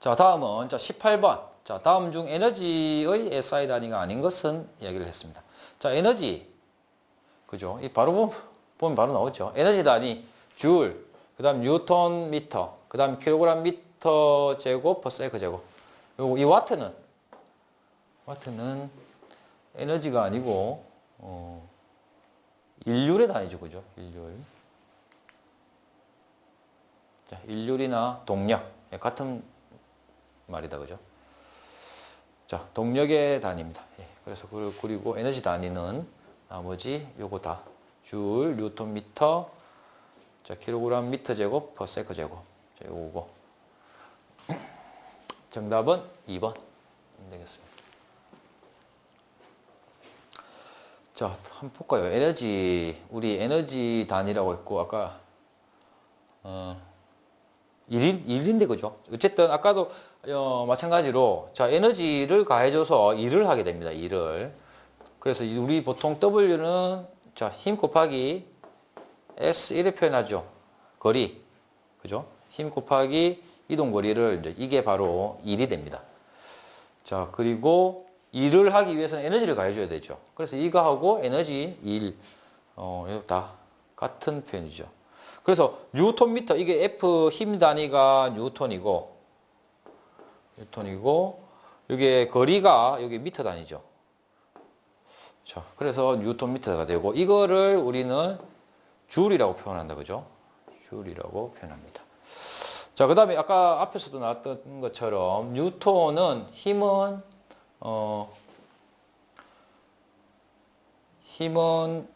자, 다음은 자 18번. 자, 다음 중 에너지의 SI 단위가 아닌 것은 이야기를 했습니다. 자, 에너지. 그죠? 이 바로 보- 보면 바로 나오죠. 에너지 단위 줄, 그다음 뉴턴 미터, 그다음 킬로그램 미터 제곱 퍼 세컨 제곱. 요거 이 와트는 와트는 에너지가 아니고 어 일률의 단위죠. 그죠? 일률. 자, 일률이나 동력 예, 같은 말이다. 그죠? 자, 동력의 단위입니다. 예, 그래서 그리고 에너지 단위는 나머지 요거 다 줄, 뉴턴 미터, 자, 킬로그램 미터 제곱 퍼 세컨 제곱. 자, 요거. 정답은 2번 되겠습니다. 자, 한번 볼까요? 에너지, 우리 에너지 단위라고 했고, 아까, 어, 1인, 1인데, 그죠? 어쨌든, 아까도, 어, 마찬가지로, 자, 에너지를 가해줘서 일을 하게 됩니다, 일을. 그래서 이- 우리 보통 W는, 자, 힘 곱하기 S, 이렇게 표현하죠. 거리. 그죠? 힘 곱하기 이동 거리를, 이제 이게 바로 일이 됩니다. 자, 그리고 일을 하기 위해서는 에너지를 가해줘야 되죠. 그래서 이거하고 에너지, 일, 어, 다 같은 표현이죠. 그래서 뉴턴 미터, 이게 F 힘 단위가 뉴턴이고, 뉴턴이고, 이게 거리가 여기 미터 단위죠. 자, 그래서 뉴턴 미터가 되고, 이거를 우리는 줄이라고 표현한다. 그죠? 줄이라고 표현합니다. 자, 그 다음에 아까 앞에서도 나왔던 것처럼 뉴턴은 힘은 어 힘은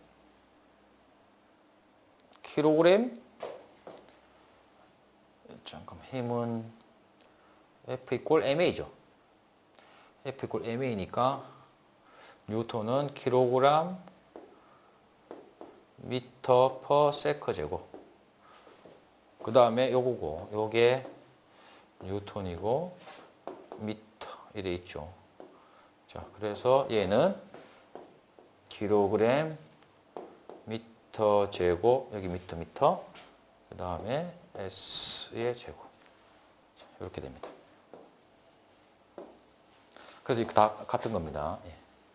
킬로그램 잠깐 힘은 F 이꼴 MA죠. F 이꼴 MA니까 뉴턴은 킬로그램 미터 퍼 세커 제곱. 그 다음에 요거고, 요게 뉴턴이고, 미터, 이래 있죠. 자, 그래서 얘는 킬로그램 미터 제곱, 여기 미터, 미터, 그 다음에 S의 제곱. 자, 이렇게 됩니다. 그래서 다 같은 겁니다. 예.